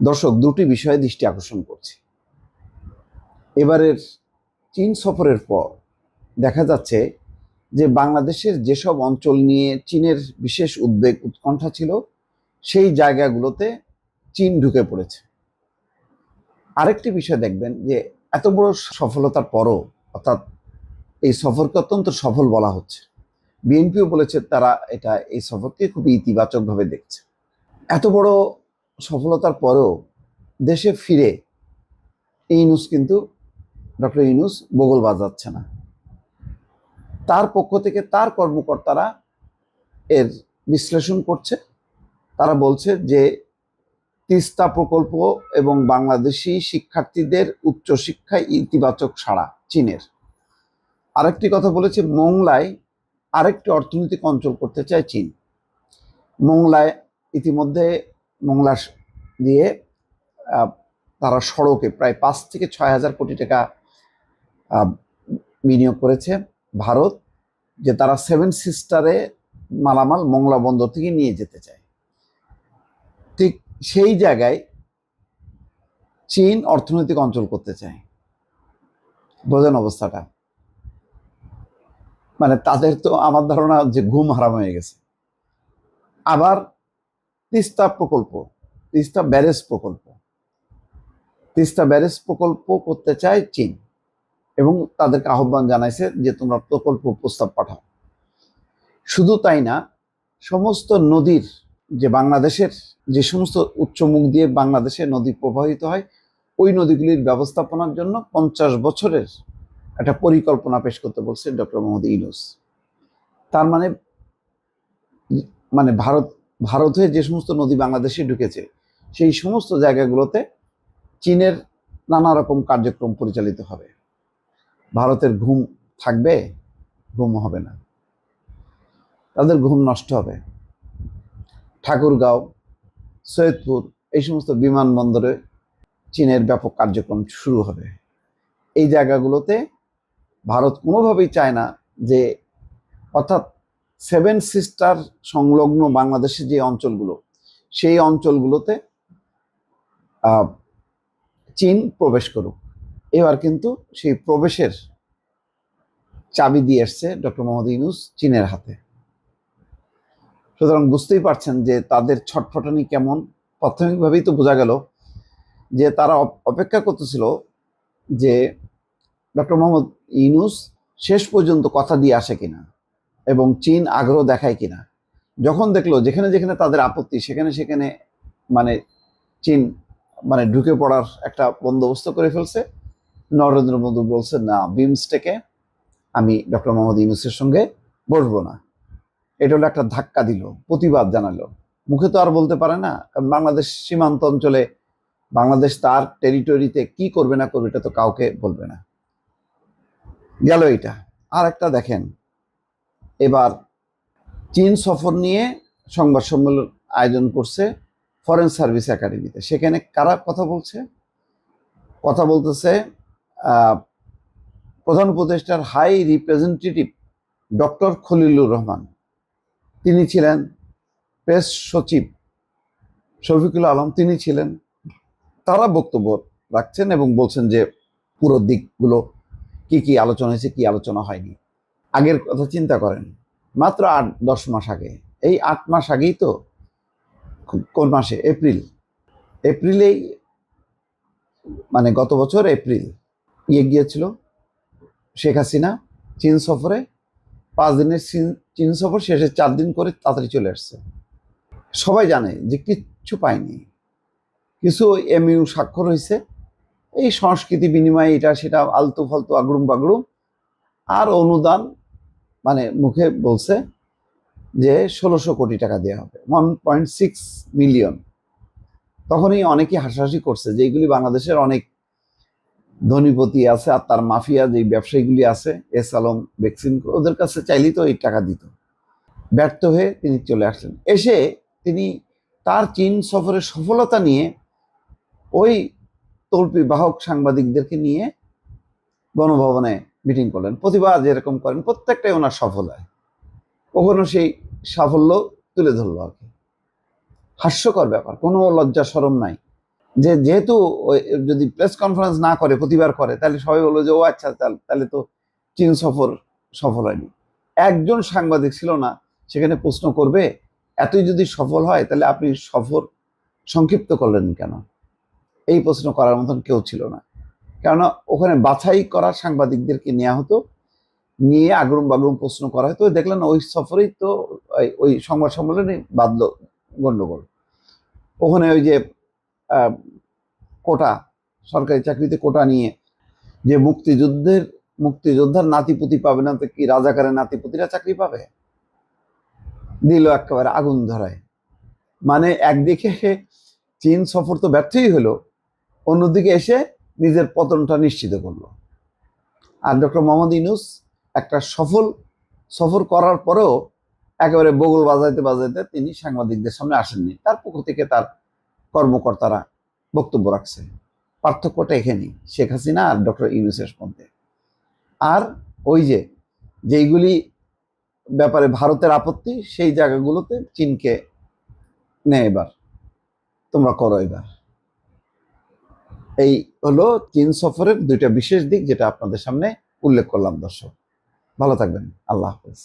দর্শক, দুটি বিষয়ে দৃষ্টি আকর্ষণ করছে। এবারের চীন সফরের পর দেখা যাচ্ছে যে বাংলাদেশের যেসব অঞ্চল নিয়ে চীনের বিশেষ উদ্বেগ উৎকণ্ঠা ছিল, সেই জায়গাগুলোতে চীন ঢুকে পড়েছে। আরেকটি বিষয় দেখবেন যে এত বড় সফলতার পরও, অর্থাৎ এই সফরকে অত্যন্ত সফল বলা হচ্ছে। বিএনপিও বলেছে তারা এটা, এই সফরকে খুবই ইতিবাচকভাবে দেখছে। এত বড় সফলতার পরেও দেশে ফিরে ইউনুস কিন্তু ডক্টর ইউনুস বগল বাজাচ্ছে না। তার পক্ষ থেকে তার কর্মকর্তারা এর বিশ্লেষণ করছে। তারা বলছে যে তিস্তা প্রকল্প এবং বাংলাদেশি শিক্ষার্থীদের উচ্চশিক্ষায় ইতিবাচক সাড়া চীনের। আরেকটি কথা বলেছে, মোংলায় আরেকটি অর্থনৈতিক অঞ্চল করতে চায় চীন। মোংলায় ইতিমধ্যে মোংলা দিয়ে তারা সড়কে প্রায় পাঁচ থেকে ছয় হাজার কোটি টাকা বিনিয়োগ করেছে ভারত, যে তারা সেভেন সিস্টারে মালামাল মোংলা বন্দর থেকে নিয়ে যেতে চায়। ঠিক সেই জায়গায় চীন অর্থনৈতিক অঞ্চল করতে চায়। বোঝেন অবস্থাটা? মানে তাদের তো আমার ধারণা যে ঘুম হারাম হয়ে গেছে। আবার তিস্তা প্রকল্প, তিস্তা ব্যারেজ প্রকল্প। তিস্তা ব্যারেজ প্রকল্প করতে চায় চীন এবং তাদেরকে আহ্বান জানাইছে যে তোমরা প্রকল্প প্রস্তাব পাঠাও। শুধু তাই না, সমস্ত নদীর যে বাংলাদেশের, যে সমস্ত উচ্চমুখ দিয়ে বাংলাদেশে নদী প্রবাহিত হয়, ওই নদীগুলির ব্যবস্থাপনার জন্য পঞ্চাশ বছরের একটা পরিকল্পনা পেশ করতে বলছে ডক্টর মোহাম্মদ ইউনুস। তার মানে মানে ভারত ভারত হয়ে যে সমস্ত নদী বাংলাদেশে ঢুকেছে, সেই সমস্ত জায়গাগুলোতে চীনের নানা রকম কার্যক্রম পরিচালিত হবে। ভারতের ঘুম থাকবে ঘুম হবে না। তাদের ঘুম নষ্ট হবে। ঠাকুরগাঁও, সৈয়দপুর, এই সমস্ত বিমানবন্দরে চীনের ব্যাপক কার্যক্রম শুরু হবে। এই জায়গাগুলোতে ভারত কোনোভাবেই চায় না যে, অর্থাৎ সেভেন সিস্টার সংলগ্ন বাংলাদেশের যে অঞ্চলগুলো, সেই অঞ্চলগুলোতে চীন প্রবেশ করুক। এবার কিন্তু সেই প্রবেশের চাবি দিয়ে এসছে ডক্টর মোহাম্মদ ইউনুস চীনের হাতে। সুতরাং বুঝতেই পারছেন যে তাদের ছটফটানি কেমন। প্রাথমিকভাবেই তো বোঝা গেল যে তারা অপেক্ষা করতেছিল যে ডক্টর মোহাম্মদ ইউনুস শেষ পর্যন্ত কথা দিয়ে আসে কিনা। এবং চীন আগ্রহ দেখায় কিনা। যখন দেখল যেখানে যেখানে তাদের আপত্তি, সেখানে সেখানে মানে চীন মানে ঢুকে পড়ার একটা বন্দোবস্ত করে ফেলছে। নরেন্দ্র মোদী বলছে, না, বিমস্টেকে আমি ডক্টর মোহাম্মদ ইউনুসের সঙ্গে বসবো না। এটা হলো একটা ধাক্কা দিল, প্রতিবাদ জানালো। মুখে তো আর বলতে পারে না, কারণ বাংলাদেশ সীমান্ত অঞ্চলে বাংলাদেশ তার টেরিটরিতে কি করবে না করবে এটা তো কাউকে বলবে না। গেল এটা আর একটা দেখেন এবার চীন সফর নিয়ে সংবাদ সম্মেলন আয়োজন করছে ফরেন সার্ভিস একাডেমিতে সেখানে কারা কথা বলছে? কথা বলতেছে প্রধান উপদেষ্টার high representative doctor Khalilur Rahman. তিনি ছিলেন প্রেস সচিব শফিকুল আলম, তিনি ছিলেন। তারা বক্তব্য রাখছেন এবং বলছেন যে পুরো দিকগুলো কি কি আলোচনা হয়েছে, কি আলোচনা হয়নি। আগের কথা চিন্তা করেন। মাত্র আট, দশ মাস আগে। এই আট মাস আগেই তো কোন মাসে? এপ্রিল। এপ্রিলেই মানে গত বছর এপ্রিল ইয়ে গিয়েছিল শেখ হাসিনা চীন সফরে। পাঁচ দিনের চীন- সফর শেষে চার দিন করে তাড়াতাড়ি চলে আসছে। সবাই জানে যে কিচ্ছু পায়নি। কিছু এমইউ স্বাক্ষর হয়েছে। এই সংস্কৃতি বিনিময়ে এটা, সেটা আলতু ফালতু, আগড়ুম বাগড়ুম। আর অনুদান মানে মুখে বলছে যে ষোলোশো কোটি টাকা দেওয়া হবে ওয়ান পয়েন্ট সিক্স মিলিয়ন তখনই অনেকে হাসাহাসি করছে যে এইগুলি বাংলাদেশের অনেক ধনীপতি আছে আর তার মাফিয়া যে ব্যবসায়ীগুলি আছে, এস আলম, ভ্যাকসিন, ওদের কাছে চাইলেই তো এই টাকা দিত। ব্যর্থ হয়ে তিনি চলে আসলেন। এসে তিনি তার চীন সফরের সফলতা নিয়ে ওই তল্পি বাহক সাংবাদিকদেরকে নিয়ে গণভবনে মিটিং করলেন প্রতিবার যেরকম করেন, প্রত্যেকটাই ওনার সফল হয় কখনো সেই সাফল্য তুলে ধরলো আর কি। হাস্যকর ব্যাপার, কোনো লজ্জা সরম নাই। যে যেহেতু যদি প্রেস কনফারেন্স না করে, প্রতিবার করে, তাহলে সবাই বলল যে, ও আচ্ছা তাহলে তো চীন সফর সফল হয়নি। একজন সাংবাদিক ছিল না, সেখানে প্রশ্ন করবে, এতই যদি সফল হয়, তাহলে আপনি সফর সংক্ষিপ্ত করলেন কেন? এই প্রশ্ন করার মতন কেউ ছিল না। কেননা ওখানে বাছাই করা সাংবাদিকদেরকে নেওয়া হতো, নিয়ে আগরুম বাগরুম প্রশ্ন করা হতো। দেখলেন ওই সফরেই তো ওই- সংবাদ সম্মেলনে বাদলো গন্ডগোল। ওখানে ওই যে কোটা, সরকারি চাকরিতে কোটা নিয়ে যে মুক্তিযুদ্ধের, মুক্তিযোদ্ধার নাতিপুতি পাবে না, তো কি রাজাকারের নাতিপুতিরা চাকরি পাবে? দিল একেবারে আগুন ধরায়। মানে একদিকে চীন সফর তো ব্যর্থই হলো, অন্যদিকে এসে নিজের পতনটা নিশ্চিত করল। আর ডক্টর মোহাম্মদ ইনুস একটা সফল, সফর করার পরেও একেবারে বগল বাজাইতে বাজাইতে তিনি সাংবাদিকদের সামনে আসেননি। তার পক্ষ থেকে তার কর্মকর্তারা বক্তব্য রাখছে। পার্থক্যটা এখানেই শেখ হাসিনা আর ডক্টর ইউনুসের মধ্যে। আর ওই যে, যেইগুলি ব্যাপারে ভারতের আপত্তি, সেই জায়গাগুলোতে চীনকে নেয় এবার। তোমরা করো এবার। এই হলো চীন সফরের দুইটা বিশেষ দিক যেটা আপনাদের সামনে উল্লেখ করলাম, দর্শক। ভালো থাকবেন। আল্লাহ হাফেজ।